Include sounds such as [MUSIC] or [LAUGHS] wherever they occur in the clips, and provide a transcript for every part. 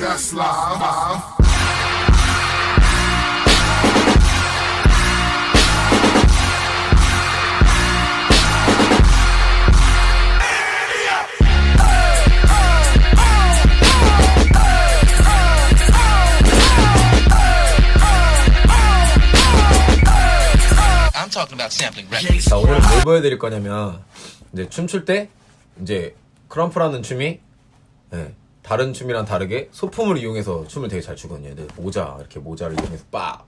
That's live. I'm talking about sampling records. 자 오늘 뭘 보여드릴 거냐면 이제 춤출 때 이제 크럼프라는 춤이 예, 다른 춤이랑 다르게 소품을 이용해서 춤을 되게 잘 추거든요. 네, 모자 이렇게 모자를 이용해서 빡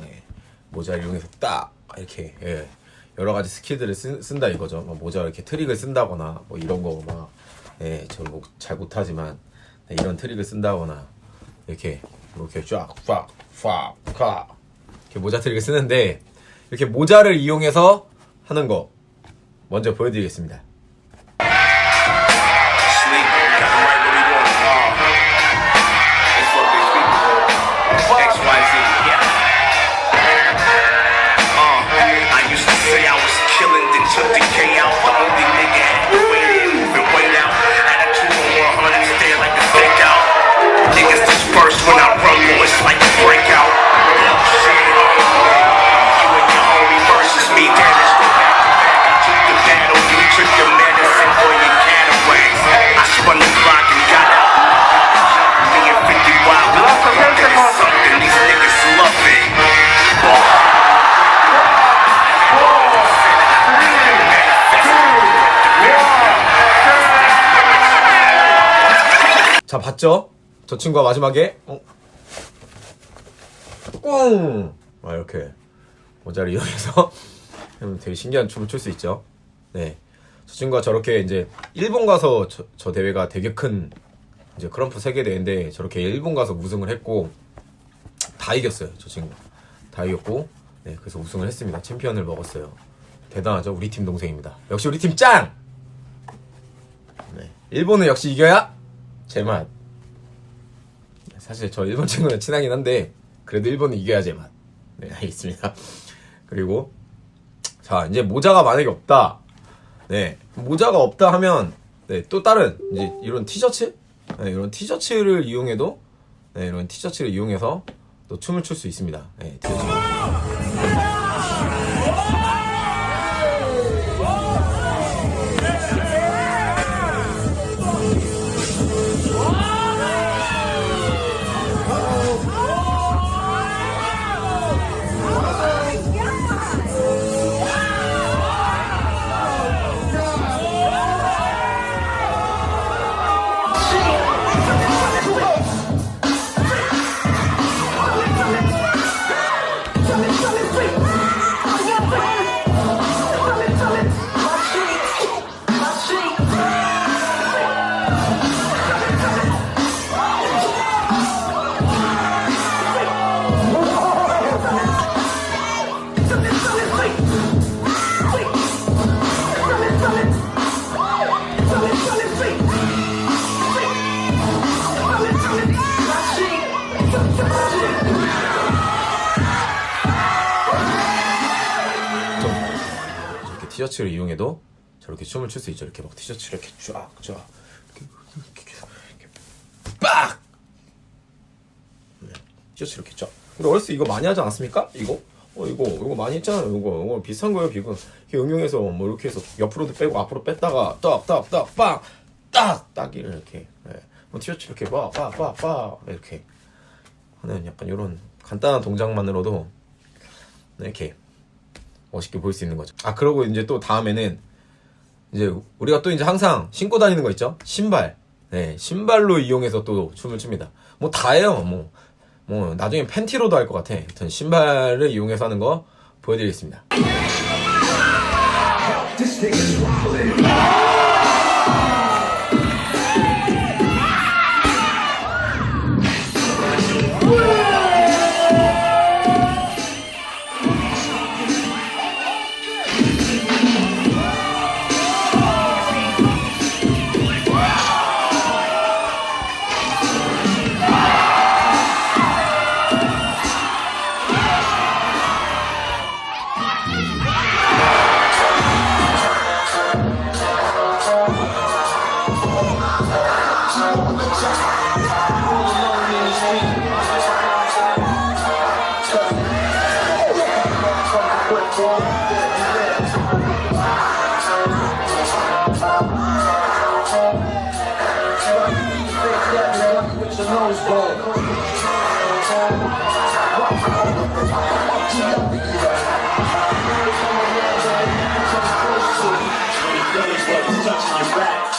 네, 모자를 이용해서 딱 이렇게 예, 여러 가지 스킬들을 쓴, 쓴다 이거죠. 뭐 모자 이렇게 트릭을 쓴다거나 뭐 이런 거막 예, 저잘 못하지만 네, 이런 트릭을 쓴다거나 이렇게 이렇게 쫙빡빡 이렇게 모자 트릭을 쓰는데 이렇게 모자를 이용해서 하는 거 먼저 보여드리겠습니다. 봤죠? 저 친구가 마지막에 어? 꿍! 아 이렇게 모자를 이용해서 하면 [LAUGHS] 되게 신기한 춤을 출 수 있죠. 네, 저 친구가 저렇게 이제 일본 가서 저, 저 대회가 되게 큰 이제 크럼프 세계 대회인데 저렇게 일본 가서 우승을 했고 다 이겼어요. 저 친구 다 이겼고 네 그래서 우승을 했습니다. 챔피언을 먹었어요. 대단하죠. 우리 팀 동생입니다. 역시 우리 팀 짱! 네, 일본은 역시 이겨야 제맛. 사실 저 일본 친구랑 친하긴 한데 그래도 일본은 이겨야 제맛. 네 알겠습니다. 그리고 자 이제 모자가 만약에 없다. 네 모자가 없다 하면 네 또 다른 이제 이런 티셔츠, 네, 이런 티셔츠를 이용해도 네 이런 티셔츠를 이용해서 또 춤을 출 수 있습니다. 네 티셔츠를 이용해도 저렇게 춤을 출 수 있죠. 이렇게 막 티셔츠를 이렇게 쫙, 쫙, 이렇게, 이렇게, 이렇게 빡! 네, 티셔츠 이렇게 쫙. 근데 어렸을 때 이거 많이 하지 않았습니까? 이거? 어, 이거, 이거 많이 했잖아요. 이거, 이거 비슷한 거예요, 이거. 이렇게 응용해서 뭐 이렇게 해서 옆으로도 빼고 앞으로 뺐다가 딱, 딱, 딱, 빵! 딱! 이렇게. 네. 뭐 티셔츠 이렇게 빡, 빡, 빡, 빡! 이렇게 하는 약간 이런 간단한 동작만으로도 네, 이렇게 멋있게 보일 수 있는 거죠. 아 그러고 이제 또 다음에는 이제 우리가 또 이제 항상 신고 다니는 거 있죠? 신발. 네, 신발로 이용해서 또 춤을 춥니다. 뭐 다예요. 뭐, 뭐 나중에 팬티로도 할 것 같아. 하여튼 신발을 이용해서 하는 거 보여드리겠습니다.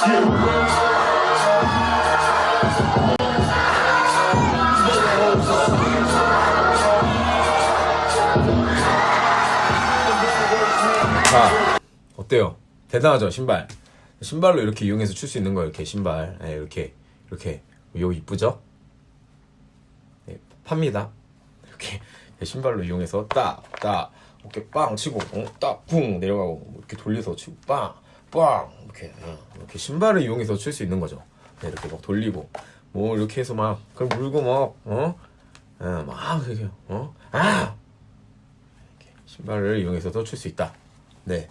자, 어때요? 대단하죠, 신발. 신발로 이렇게 이용해서 출 수 있는 거예요, 이렇게 신발. 예, 이렇게, 이렇게. 요 이쁘죠? 네, 팝니다. 이렇게 신발로 이용해서 딱, 딱, 이렇게 빵 치고, 어, 딱, 쿵 내려가고, 뭐 이렇게 돌려서 치고, 빵, 빵, 이렇게, 어, 이렇게 신발을 이용해서 출 수 있는 거죠. 네, 이렇게 막 돌리고, 뭐 이렇게 해서 막, 그걸 물고 막, 어? 예, 막, 이렇게, 어? 아! 신발을 이용해서도 출 수 있다. 네.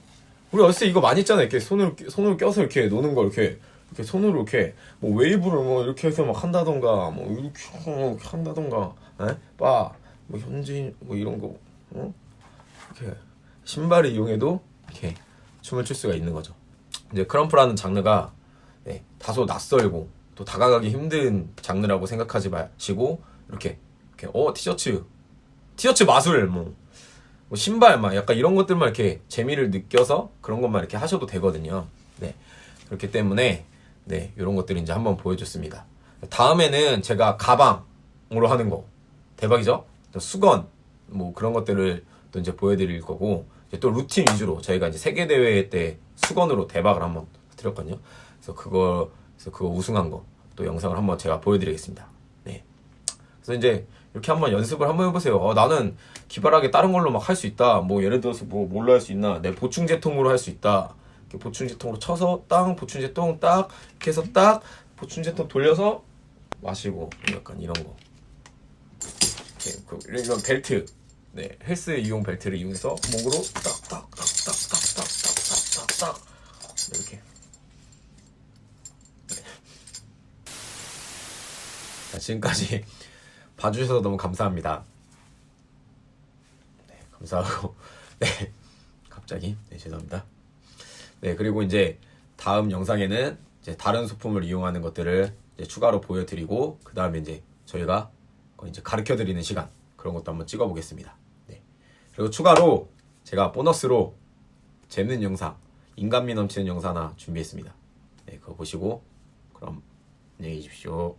우리 어렸을 때 이거 많이 했잖아요. 이렇게 손을, 손을 껴서 이렇게 노는 거, 이렇게. 이렇게 손으로 이렇게, 뭐 웨이브를 뭐 이렇게 해서 막 한다던가, 뭐 이렇게, 뭐 이렇게 한다던가, 에? 빠, 뭐 현진, 뭐 이런 거, 어? 이렇게. 신발을 이용해도 이렇게 춤을 출 수가 있는 거죠. 이제 크럼프라는 장르가, 네, 다소 낯설고, 또 다가가기 힘든 장르라고 생각하지 마시고, 이렇게, 이렇게, 어, 티셔츠, 티셔츠 마술, 뭐, 뭐 신발 막 약간 이런 것들만 이렇게 재미를 느껴서 그런 것만 이렇게 하셔도 되거든요. 네. 그렇기 때문에 네, 이런 것들을 이제 한번 보여줬습니다. 다음에는 제가 가방으로 하는 거 대박이죠? 또 수건 뭐 그런 것들을 또 이제 보여드릴 거고 또 루틴 위주로 저희가 이제 세계 대회 때 수건으로 대박을 한번 드렸거든요. 그래서 그거 그래서 그거 우승한 거 또 영상을 한번 제가 보여드리겠습니다. 네. 그래서 이제 이렇게 한번 연습을 한번 해보세요. 어, 나는 기발하게 다른 걸로 막 할 수 있다. 뭐 예를 들어서 뭐 뭘로 할 수 있나? 내 보충 제통으로 할 수 있다. 보충 제통으로 쳐서 땅 보충 제통 딱 이렇게 해서 딱 보충 제통 돌려서 마시고 약간 이런 거. 이렇게 그 이런 벨트. 네, 헬스 이용 벨트를 이용해서 목으로 딱딱딱딱딱딱딱딱딱 이렇게. 자, 지금까지 봐주셔서 너무 감사합니다. 네, 감사하고, 네, 갑자기, 네, 죄송합니다. 네, 그리고 이제 다음 영상에는 이제 다른 소품을 이용하는 것들을 추가로 보여드리고, 그 다음에 이제 저희가 이제 가르쳐 드리는 시간, 그런 것도 한번 찍어 보겠습니다. 네. 그리고 추가로 제가 보너스로 재밌는 영상, 인간미 넘치는 영상 하나 준비했습니다. 네, 그거 보시고, 그럼 안녕히 계십시오.